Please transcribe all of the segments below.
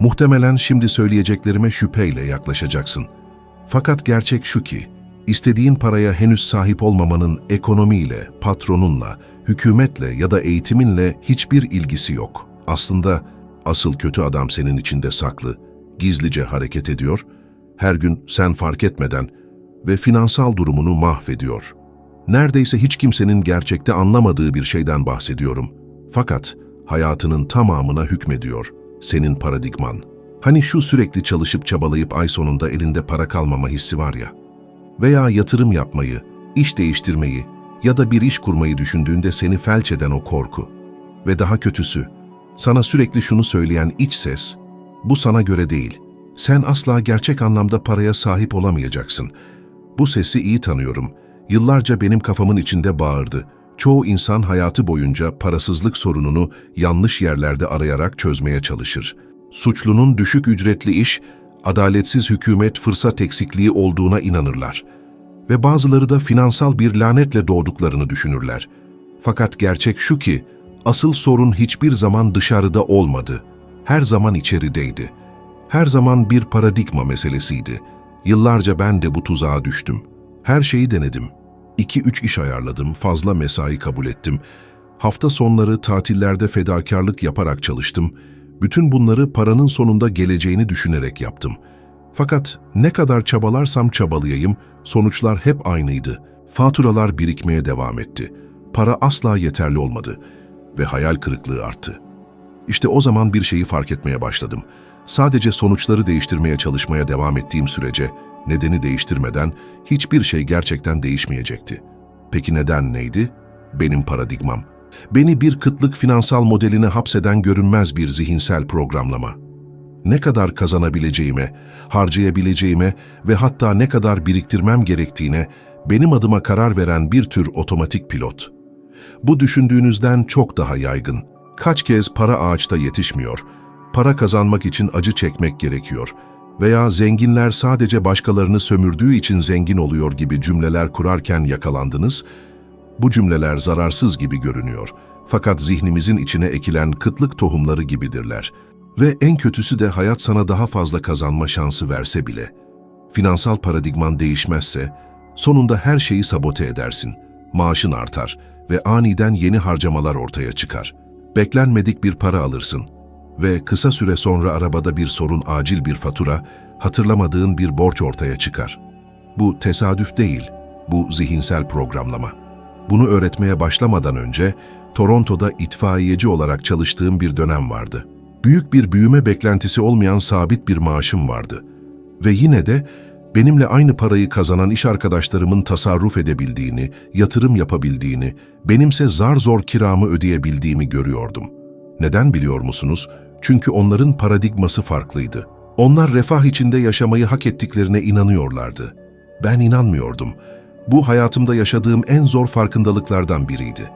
Muhtemelen şimdi söyleyeceklerime şüpheyle yaklaşacaksın. Fakat gerçek şu ki, istediğin paraya henüz sahip olmamanın ekonomiyle, patronunla, hükümetle ya da eğitiminle hiçbir ilgisi yok. Aslında asıl kötü adam senin içinde saklı, gizlice hareket ediyor, her gün sen fark etmeden ve finansal durumunu mahvediyor. Neredeyse hiç kimsenin gerçekte anlamadığı bir şeyden bahsediyorum. Fakat hayatının tamamına hükmediyor. Senin paradigman. Hani şu sürekli çalışıp çabalayıp ay sonunda elinde para kalmama hissi var ya. Veya yatırım yapmayı, iş değiştirmeyi ya da bir iş kurmayı düşündüğünde seni felç eden o korku. Ve daha kötüsü, sana sürekli şunu söyleyen iç ses, bu sana göre değil. Sen asla gerçek anlamda paraya sahip olamayacaksın. Bu sesi iyi tanıyorum. Yıllarca benim kafamın içinde bağırdı. Çoğu insan hayatı boyunca parasızlık sorununu yanlış yerlerde arayarak çözmeye çalışır. Suçlunun düşük ücretli iş, adaletsiz hükümet fırsat eksikliği olduğuna inanırlar. Ve bazıları da finansal bir lanetle doğduklarını düşünürler. Fakat gerçek şu ki, asıl sorun hiçbir zaman dışarıda olmadı. Her zaman içerideydi. Her zaman bir paradigma meselesiydi. Yıllarca ben de bu tuzağa düştüm. Her şeyi denedim. 2-3 iş ayarladım, fazla mesai kabul ettim. Hafta sonları tatillerde fedakarlık yaparak çalıştım. Bütün bunları paranın sonunda geleceğini düşünerek yaptım. Fakat ne kadar çabalarsam çabalayayım, sonuçlar hep aynıydı. Faturalar birikmeye devam etti. Para asla yeterli olmadı ve hayal kırıklığı arttı. İşte o zaman bir şeyi fark etmeye başladım. Sadece sonuçları değiştirmeye çalışmaya devam ettiğim sürece nedeni değiştirmeden hiçbir şey gerçekten değişmeyecekti. Peki neden neydi? Benim paradigmam. Beni bir kıtlık finansal modeline hapseden görünmez bir zihinsel programlama. Ne kadar kazanabileceğime, harcayabileceğime ve hatta ne kadar biriktirmem gerektiğine benim adıma karar veren bir tür otomatik pilot. Bu düşündüğünüzden çok daha yaygın. Kaç kez para ağaçta yetişmiyor, para kazanmak için acı çekmek gerekiyor veya zenginler sadece başkalarını sömürdüğü için zengin oluyor gibi cümleler kurarken yakalandınız, bu cümleler zararsız gibi görünüyor. Fakat zihnimizin içine ekilen kıtlık tohumları gibidirler. Ve en kötüsü de hayat sana daha fazla kazanma şansı verse bile. Finansal paradigman değişmezse, sonunda her şeyi sabote edersin. Maaşın artar ve aniden yeni harcamalar ortaya çıkar. Beklenmedik bir para alırsın ve kısa süre sonra arabada bir sorun acil bir fatura, hatırlamadığın bir borç ortaya çıkar. Bu tesadüf değil, bu zihinsel programlama. Bunu öğretmeye başlamadan önce Toronto'da itfaiyeci olarak çalıştığım bir dönem vardı. Büyük bir büyüme beklentisi olmayan sabit bir maaşım vardı. Ve yine de benimle aynı parayı kazanan iş arkadaşlarımın tasarruf edebildiğini, yatırım yapabildiğini, benimse zar zor kiramı ödeyebildiğimi görüyordum. Neden biliyor musunuz? Çünkü onların paradigması farklıydı. Onlar refah içinde yaşamayı hak ettiklerine inanıyorlardı. Ben inanmıyordum. Bu hayatımda yaşadığım en zor farkındalıklardan biriydi.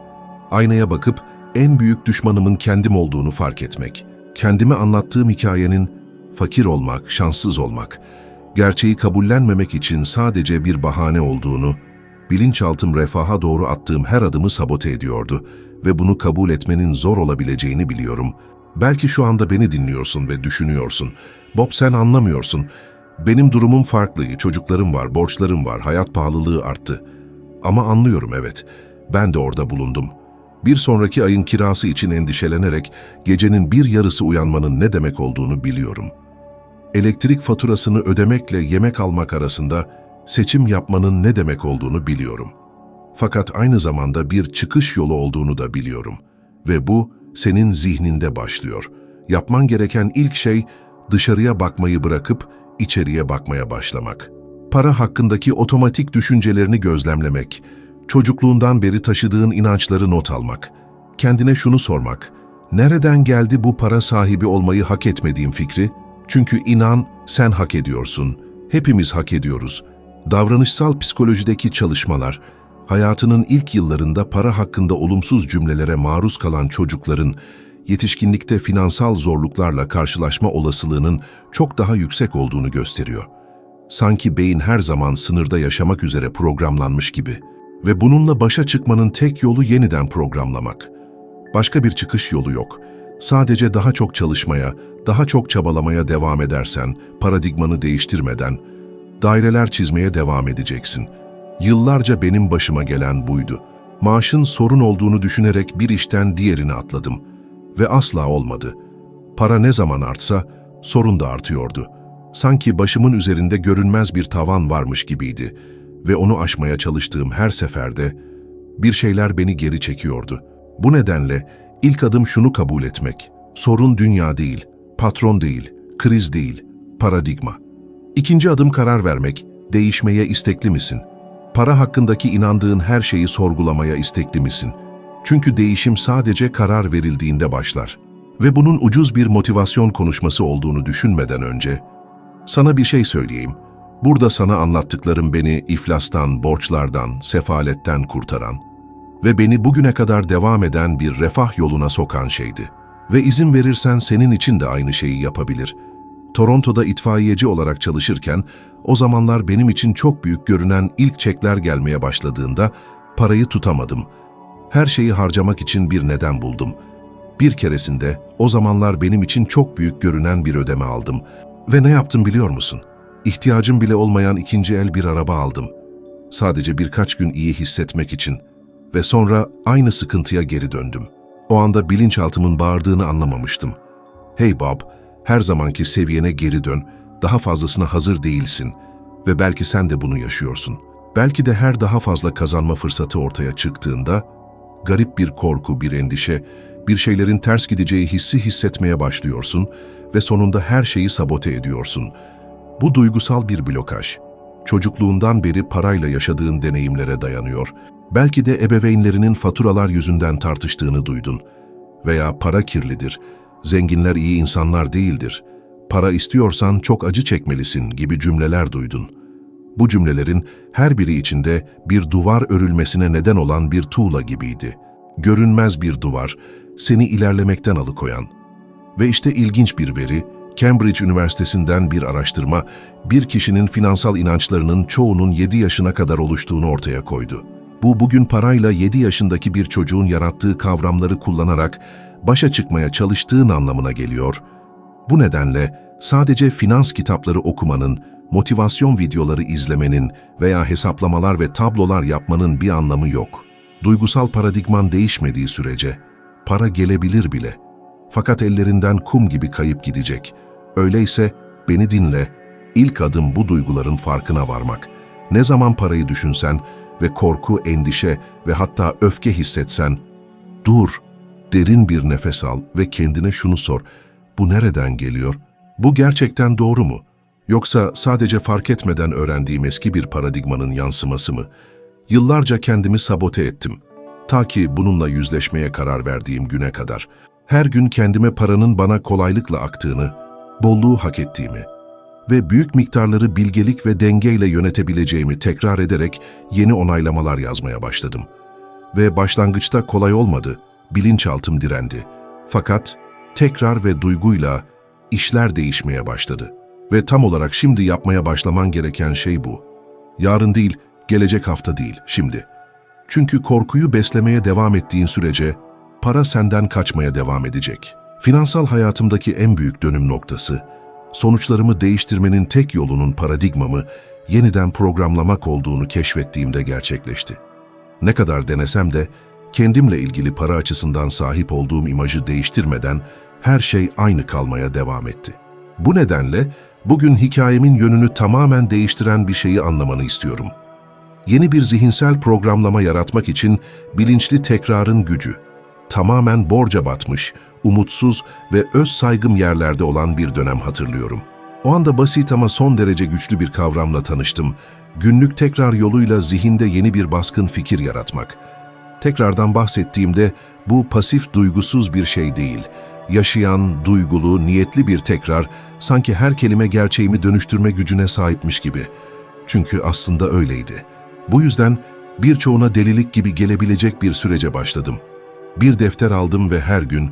Aynaya bakıp en büyük düşmanımın kendim olduğunu fark etmek. Kendime anlattığım hikayenin fakir olmak, şanssız olmak, gerçeği kabullenmemek için sadece bir bahane olduğunu, bilinçaltım refaha doğru attığım her adımı sabote ediyordu ve bunu kabul etmenin zor olabileceğini biliyorum. Belki şu anda beni dinliyorsun ve düşünüyorsun. Bob sen anlamıyorsun. Benim durumum farklı, çocuklarım var, borçlarım var, hayat pahalılığı arttı. Ama anlıyorum evet, ben de orada bulundum. Bir sonraki ayın kirası için endişelenerek gecenin bir yarısı uyanmanın ne demek olduğunu biliyorum. Elektrik faturasını ödemekle yemek almak arasında seçim yapmanın ne demek olduğunu biliyorum. Fakat aynı zamanda bir çıkış yolu olduğunu da biliyorum. Ve bu senin zihninde başlıyor. Yapman gereken ilk şey dışarıya bakmayı bırakıp içeriye bakmaya başlamak. Para hakkındaki otomatik düşüncelerini gözlemlemek, çocukluğundan beri taşıdığın inançları not almak, kendine şunu sormak, nereden geldi bu para sahibi olmayı hak etmediğim fikri? Çünkü inan sen hak ediyorsun, hepimiz hak ediyoruz. Davranışsal psikolojideki çalışmalar, hayatının ilk yıllarında para hakkında olumsuz cümlelere maruz kalan çocukların, yetişkinlikte finansal zorluklarla karşılaşma olasılığının çok daha yüksek olduğunu gösteriyor. Sanki beyin her zaman sınırda yaşamak üzere programlanmış gibi ve bununla başa çıkmanın tek yolu yeniden programlamak. Başka bir çıkış yolu yok. Sadece daha çok çalışmaya, daha çok çabalamaya devam edersen, paradigmanı değiştirmeden, daireler çizmeye devam edeceksin. Yıllarca benim başıma gelen buydu. Maaşın sorun olduğunu düşünerek bir işten diğerine atladım. Ve asla olmadı. Para ne zaman artsa, sorun da artıyordu. Sanki başımın üzerinde görünmez bir tavan varmış gibiydi. Ve onu aşmaya çalıştığım her seferde, bir şeyler beni geri çekiyordu. Bu nedenle ilk adım şunu kabul etmek. Sorun dünya değil, patron değil, kriz değil, paradigma. İkinci adım karar vermek. Değişmeye istekli misin? Para hakkındaki inandığın her şeyi sorgulamaya istekli misin? Çünkü değişim sadece karar verildiğinde başlar. Ve bunun ucuz bir motivasyon konuşması olduğunu düşünmeden önce, sana bir şey söyleyeyim. Burada sana anlattıklarım beni iflastan, borçlardan, sefaletten kurtaran ve beni bugüne kadar devam eden bir refah yoluna sokan şeydi. Ve izin verirsen senin için de aynı şeyi yapabilir. Toronto'da itfaiyeci olarak çalışırken, o zamanlar benim için çok büyük görünen ilk çekler gelmeye başladığında parayı tutamadım. Her şeyi harcamak için bir neden buldum. Bir keresinde o zamanlar benim için çok büyük görünen bir ödeme aldım. Ve ne yaptım biliyor musun? İhtiyacım bile olmayan ikinci el bir araba aldım. Sadece birkaç gün iyi hissetmek için. Ve sonra aynı sıkıntıya geri döndüm. O anda bilinçaltımın bağırdığını anlamamıştım. Hey Bob, her zamanki seviyene geri dön, daha fazlasına hazır değilsin ve belki sen de bunu yaşıyorsun. Belki de her daha fazla kazanma fırsatı ortaya çıktığında, garip bir korku, bir endişe, bir şeylerin ters gideceği hissi hissetmeye başlıyorsun ve sonunda her şeyi sabote ediyorsun. Bu duygusal bir blokaj. Çocukluğundan beri parayla yaşadığın deneyimlere dayanıyor. Belki de ebeveynlerinin faturalar yüzünden tartıştığını duydun. Veya para kirlidir, zenginler iyi insanlar değildir, para istiyorsan çok acı çekmelisin gibi cümleler duydun. Bu cümlelerin her biri içinde bir duvar örülmesine neden olan bir tuğla gibiydi. Görünmez bir duvar, seni ilerlemekten alıkoyan. Ve işte ilginç bir veri, Cambridge Üniversitesi'nden bir araştırma, bir kişinin finansal inançlarının çoğunun 7 yaşına kadar oluştuğunu ortaya koydu. Bu bugün parayla 7 yaşındaki bir çocuğun yarattığı kavramları kullanarak başa çıkmaya çalıştığın anlamına geliyor. Bu nedenle sadece finans kitapları okumanın, motivasyon videoları izlemenin veya hesaplamalar ve tablolar yapmanın bir anlamı yok. Duygusal paradigman değişmediği sürece para gelebilir bile. Fakat ellerinden kum gibi kayıp gidecek. Öyleyse beni dinle, ilk adım bu duyguların farkına varmak. Ne zaman parayı düşünsen ve korku, endişe ve hatta öfke hissetsen, dur, derin bir nefes al ve kendine şunu sor. Bu nereden geliyor? Bu gerçekten doğru mu? Yoksa sadece fark etmeden öğrendiğim eski bir paradigmanın yansıması mı? Yıllarca kendimi sabote ettim. Ta ki bununla yüzleşmeye karar verdiğim güne kadar. Her gün kendime paranın bana kolaylıkla aktığını, bolluğu hak ettiğimi ve büyük miktarları bilgelik ve dengeyle yönetebileceğimi tekrar ederek yeni onaylamalar yazmaya başladım. Ve başlangıçta kolay olmadı, bilinçaltım direndi. Fakat tekrar ve duyguyla işler değişmeye başladı. Ve tam olarak şimdi yapmaya başlaman gereken şey bu. Yarın değil, gelecek hafta değil, şimdi. Çünkü korkuyu beslemeye devam ettiğin sürece para senden kaçmaya devam edecek. Finansal hayatımdaki en büyük dönüm noktası, sonuçlarımı değiştirmenin tek yolunun paradigmamı yeniden programlamak olduğunu keşfettiğimde gerçekleşti. Ne kadar denesem de kendimle ilgili para açısından sahip olduğum imajı değiştirmeden her şey aynı kalmaya devam etti. Bu nedenle bugün hikayemin yönünü tamamen değiştiren bir şeyi anlamanı istiyorum. Yeni bir zihinsel programlama yaratmak için bilinçli tekrarın gücü, tamamen borca batmış, umutsuz ve öz saygım yerlerde olan bir dönem hatırlıyorum. O anda basit ama son derece güçlü bir kavramla tanıştım. Günlük tekrar yoluyla zihinde yeni bir baskın fikir yaratmak. Tekrardan bahsettiğimde bu pasif duygusuz bir şey değil. Yaşayan, duygulu, niyetli bir tekrar sanki her kelime gerçeğimi dönüştürme gücüne sahipmiş gibi. Çünkü aslında öyleydi. Bu yüzden birçoğuna delilik gibi gelebilecek bir sürece başladım. Bir defter aldım ve her gün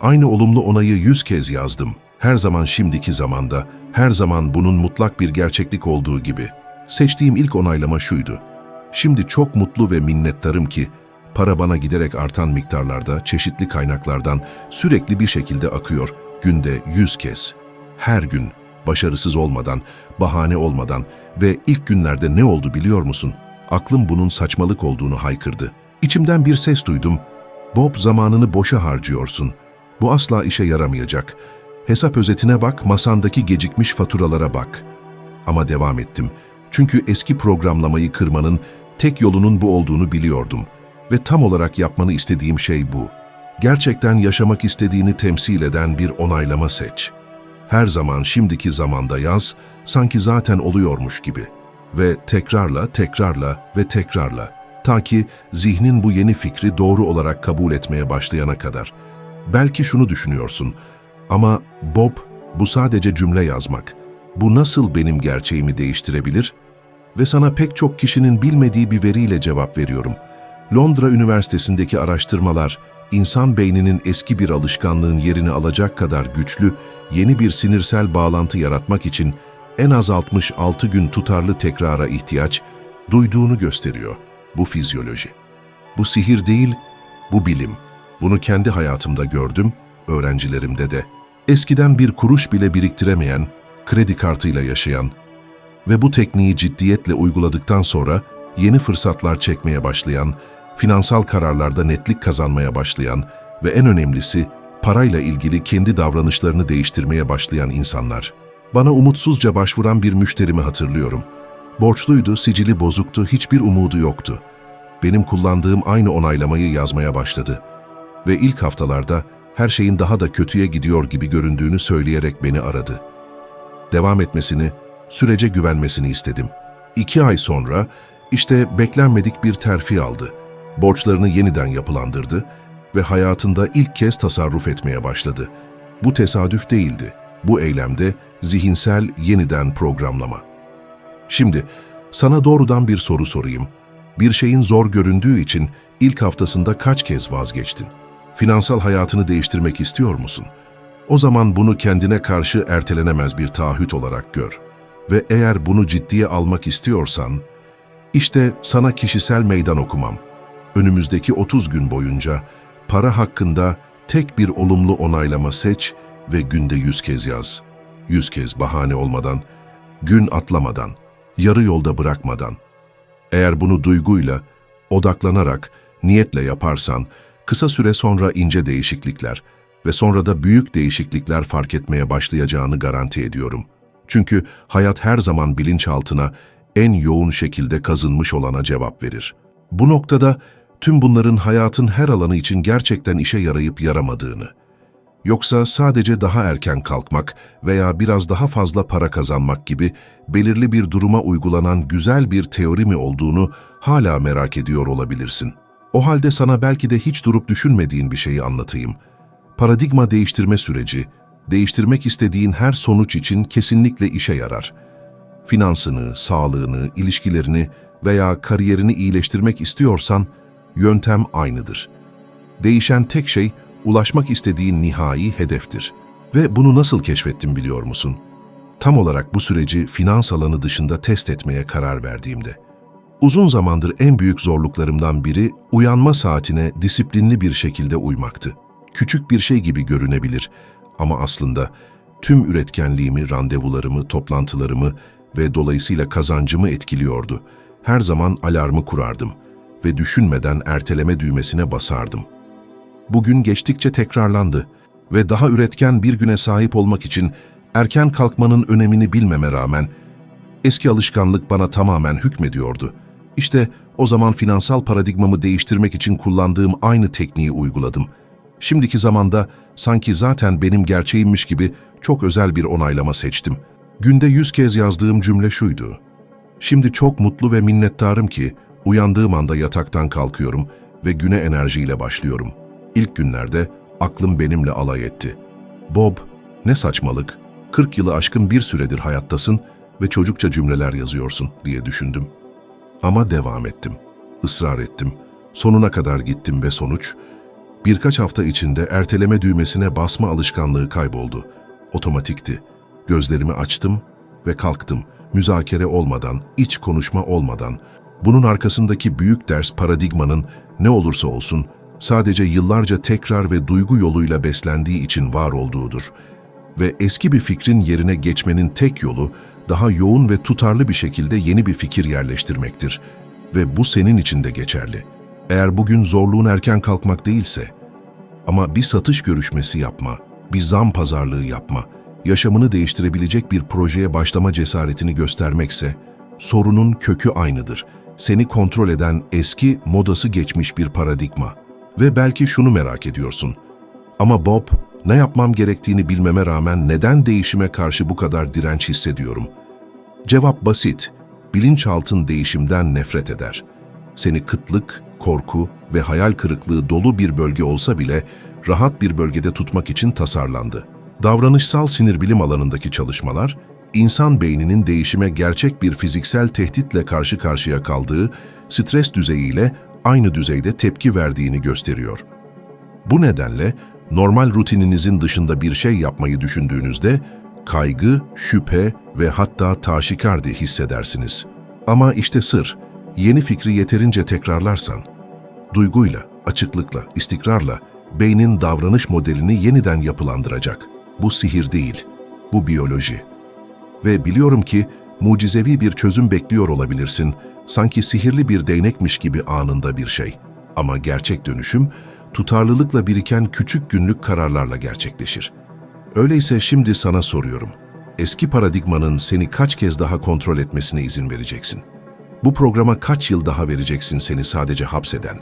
aynı olumlu onayı yüz kez yazdım. Her zaman şimdiki zamanda, her zaman bunun mutlak bir gerçeklik olduğu gibi. Seçtiğim ilk onaylama şuydu. Şimdi çok mutlu ve minnettarım ki para bana giderek artan miktarlarda, çeşitli kaynaklardan sürekli bir şekilde akıyor. Günde yüz kez, her gün, başarısız olmadan, bahane olmadan ve ilk günlerde ne oldu biliyor musun? Aklım bunun saçmalık olduğunu haykırdı. İçimden bir ses duydum. Bob zamanını boşa harcıyorsun. Bu asla işe yaramayacak. Hesap özetine bak, masandaki gecikmiş faturalara bak. Ama devam ettim. Çünkü eski programlamayı kırmanın tek yolunun bu olduğunu biliyordum. Ve tam olarak yapmanı istediğim şey bu. Gerçekten yaşamak istediğini temsil eden bir onaylama seç. Her zaman şimdiki zamanda yaz, sanki zaten oluyormuş gibi. Ve tekrarla, tekrarla ve tekrarla. Ta ki zihnin bu yeni fikri doğru olarak kabul etmeye başlayana kadar. Belki şunu düşünüyorsun. Ama Bob, bu sadece cümle yazmak. Bu nasıl benim gerçeğimi değiştirebilir? Ve sana pek çok kişinin bilmediği bir veriyle cevap veriyorum. Londra Üniversitesi'ndeki araştırmalar, insan beyninin eski bir alışkanlığın yerini alacak kadar güçlü, yeni bir sinirsel bağlantı yaratmak için en az 66 gün tutarlı tekrara ihtiyaç duyduğunu gösteriyor. Bu fizyoloji. Bu sihir değil, bu bilim. Bunu kendi hayatımda gördüm, öğrencilerimde de. Eskiden bir kuruş bile biriktiremeyen, kredi kartıyla yaşayan ve bu tekniği ciddiyetle uyguladıktan sonra yeni fırsatlar çekmeye başlayan, finansal kararlarda netlik kazanmaya başlayan ve en önemlisi parayla ilgili kendi davranışlarını değiştirmeye başlayan insanlar. Bana umutsuzca başvuran bir müşterimi hatırlıyorum. Borçluydu, sicili bozuktu, hiçbir umudu yoktu. Benim kullandığım aynı onaylamayı yazmaya başladı. Ve ilk haftalarda her şeyin daha da kötüye gidiyor gibi göründüğünü söyleyerek beni aradı. Devam etmesini, sürece güvenmesini istedim. İki ay sonra işte beklenmedik bir terfi aldı. Borçlarını yeniden yapılandırdı ve hayatında ilk kez tasarruf etmeye başladı. Bu tesadüf değildi. Bu eylemde zihinsel yeniden programlama. Şimdi sana doğrudan bir soru sorayım. Bir şeyin zor göründüğü için ilk haftasında kaç kez vazgeçtin? Finansal hayatını değiştirmek istiyor musun? O zaman bunu kendine karşı ertelenemez bir taahhüt olarak gör. Ve eğer bunu ciddiye almak istiyorsan, işte sana kişisel meydan okumam. Önümüzdeki 30 gün boyunca para hakkında tek bir olumlu onaylama seç ve günde 100 kez yaz. 100 kez bahane olmadan, gün atlamadan, yarı yolda bırakmadan. Eğer bunu duyguyla, odaklanarak, niyetle yaparsan, kısa süre sonra ince değişiklikler ve sonra da büyük değişiklikler fark etmeye başlayacağını garanti ediyorum. Çünkü hayat her zaman bilinçaltına en yoğun şekilde kazınmış olana cevap verir. Bu noktada tüm bunların hayatın her alanı için gerçekten işe yarayıp yaramadığını, yoksa sadece daha erken kalkmak veya biraz daha fazla para kazanmak gibi belirli bir duruma uygulanan güzel bir teori mi olduğunu hala merak ediyor olabilirsin. O halde sana belki de hiç durup düşünmediğin bir şeyi anlatayım. Paradigma değiştirme süreci, değiştirmek istediğin her sonuç için kesinlikle işe yarar. Finansını, sağlığını, ilişkilerini veya kariyerini iyileştirmek istiyorsan, yöntem aynıdır. Değişen tek şey, ulaşmak istediğin nihai hedeftir. Ve bunu nasıl keşfettim biliyor musun? Tam olarak bu süreci finans alanı dışında test etmeye karar verdiğimde. Uzun zamandır en büyük zorluklarımdan biri uyanma saatine disiplinli bir şekilde uymaktı. Küçük bir şey gibi görünebilir ama aslında tüm üretkenliğimi, randevularımı, toplantılarımı ve dolayısıyla kazancımı etkiliyordu. Her zaman alarmı kurardım ve düşünmeden erteleme düğmesine basardım. Bugün geçtikçe tekrarlandı ve daha üretken bir güne sahip olmak için erken kalkmanın önemini bilmeme rağmen eski alışkanlık bana tamamen hükmediyordu. İşte o zaman finansal paradigmamı değiştirmek için kullandığım aynı tekniği uyguladım. Şimdiki zamanda sanki zaten benim gerçeğimmiş gibi çok özel bir onaylama seçtim. Günde yüz kez yazdığım cümle şuydu. Şimdi çok mutlu ve minnettarım ki uyandığım anda yataktan kalkıyorum ve güne enerjiyle başlıyorum. İlk günlerde aklım benimle alay etti. Bob, ne saçmalık, 40 yılı aşkın bir süredir hayattasın ve çocukça cümleler yazıyorsun diye düşündüm. Ama devam ettim, ısrar ettim. Sonuna kadar gittim ve sonuç, birkaç hafta içinde erteleme düğmesine basma alışkanlığı kayboldu. Otomatikti. Gözlerimi açtım ve kalktım. Müzakere olmadan, iç konuşma olmadan. Bunun arkasındaki büyük ders paradigmanın ne olursa olsun sadece yıllarca tekrar ve duygu yoluyla beslendiği için var olduğudur. Ve eski bir fikrin yerine geçmenin tek yolu daha yoğun ve tutarlı bir şekilde yeni bir fikir yerleştirmektir. Ve bu senin için de geçerli. Eğer bugün zorluğun erken kalkmak değilse, ama bir satış görüşmesi yapma, bir zam pazarlığı yapma, yaşamını değiştirebilecek bir projeye başlama cesaretini göstermekse, sorunun kökü aynıdır. Seni kontrol eden eski, modası geçmiş bir paradigma. Ve belki şunu merak ediyorsun. Ama Bob, ne yapmam gerektiğini bilmeme rağmen neden değişime karşı bu kadar direnç hissediyorum? Cevap basit. Bilinçaltın değişimden nefret eder. Seni kıtlık, korku ve hayal kırıklığı dolu bir bölge olsa bile rahat bir bölgede tutmak için tasarlandı. Davranışsal sinir bilim alanındaki çalışmalar, insan beyninin değişime gerçek bir fiziksel tehditle karşı karşıya kaldığı, stres düzeyiyle aynı düzeyde tepki verdiğini gösteriyor. Bu nedenle normal rutininizin dışında bir şey yapmayı düşündüğünüzde kaygı, şüphe ve hatta taşikardi hissedersiniz. Ama işte sır, yeni fikri yeterince tekrarlarsan, duyguyla, açıklıkla, istikrarla beynin davranış modelini yeniden yapılandıracak. Bu sihir değil, bu biyoloji. Ve biliyorum ki mucizevi bir çözüm bekliyor olabilirsin, sanki sihirli bir değnekmiş gibi anında bir şey. Ama gerçek dönüşüm, tutarlılıkla biriken küçük günlük kararlarla gerçekleşir. Öyleyse şimdi sana soruyorum. Eski paradigmanın seni kaç kez daha kontrol etmesine izin vereceksin? Bu programa kaç yıl daha vereceksin seni sadece hapseden?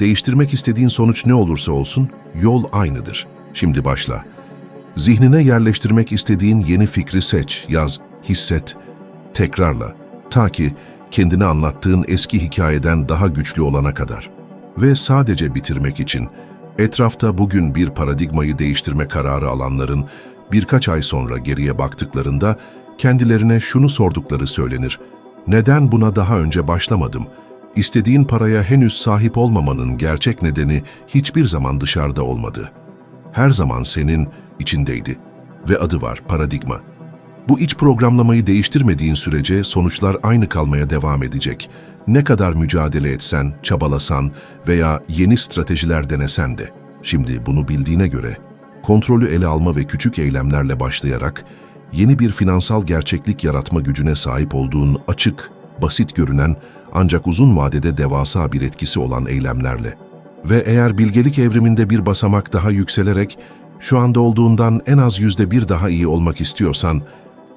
Değiştirmek istediğin sonuç ne olursa olsun, yol aynıdır. Şimdi başla. Zihnine yerleştirmek istediğin yeni fikri seç, yaz, hisset, tekrarla. Ta ki kendine anlattığın eski hikayeden daha güçlü olana kadar. Ve sadece bitirmek için, etrafta bugün bir paradigmayı değiştirme kararı alanların birkaç ay sonra geriye baktıklarında kendilerine şunu sordukları söylenir. Neden buna daha önce başlamadım? İstediğin paraya henüz sahip olmamanın gerçek nedeni hiçbir zaman dışarıda olmadı. Her zaman senin içindeydi ve adı var paradigma. Bu iç programlamayı değiştirmediğin sürece sonuçlar aynı kalmaya devam edecek. Ne kadar mücadele etsen, çabalasan veya yeni stratejiler denesen de. Şimdi bunu bildiğine göre kontrolü ele alma ve küçük eylemlerle başlayarak yeni bir finansal gerçeklik yaratma gücüne sahip olduğun açık, basit görünen ancak uzun vadede devasa bir etkisi olan eylemlerle. Ve eğer bilgelik evriminde bir basamak daha yükselerek şu anda olduğundan en az yüzde bir daha iyi olmak istiyorsan,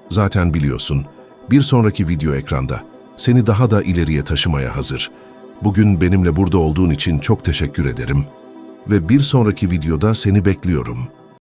zaten biliyorsun, bir sonraki video ekranda seni daha da ileriye taşımaya hazır. Bugün benimle burada olduğun için çok teşekkür ederim ve bir sonraki videoda seni bekliyorum.''